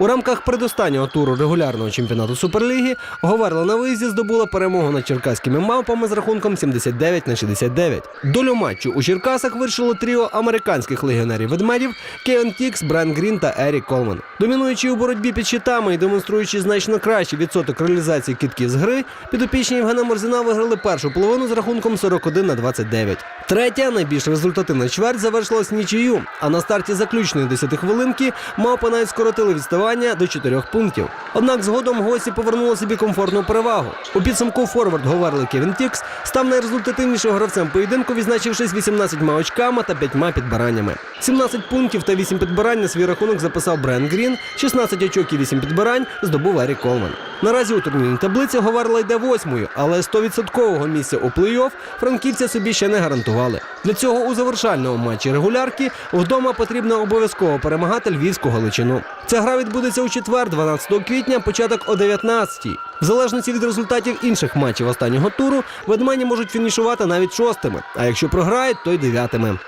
У рамках предостаннього туру регулярного чемпіонату Суперліги Говерла на виїзді здобула перемогу над черкаськими мавпами з рахунком 79 на 69. Долю матчу у Черкасах вирішило тріо американських легіонерів ведмедів Кевін Тікс, Брайан Грін та Ерік Колман. Домінуючи у боротьбі під щитами і демонструючи значно кращий відсоток реалізації кітків з гри, підопічні Євгена Морзіна виграли першу половину з рахунком 41 на 29. Третя, найбільш результативна чверть, завершилась нічию. А на старті заключної 10 хвилинки мавпи навіть скоротили відставання до чотирьох пунктів. Однак згодом гості повернули собі комфортну перевагу. У підсумку форвард Говерли Кевін Тікс став найрезультативнішим гравцем поєдинку, відзначившись 18 очками та 5 підбираннями. 17 пунктів та 8 підбирань на свій рахунок записав Брен Грін, 16 очок і 8 підбирань здобув Ерік Колман. Наразі у турнірній таблиці Говерла йде восьмою, але 100% місця у плей-офф франківці собі ще не гарантували. Для цього у завершальному матчі регулярки вдома потрібно обов'язково перемагати львівську галичину. Ця гра відбудеться у четвер, 12 квітня, початок о 19-й. В залежності від результатів інших матчів останнього туру ведмені можуть фінішувати навіть шостими. А якщо програють, то й дев'ятими.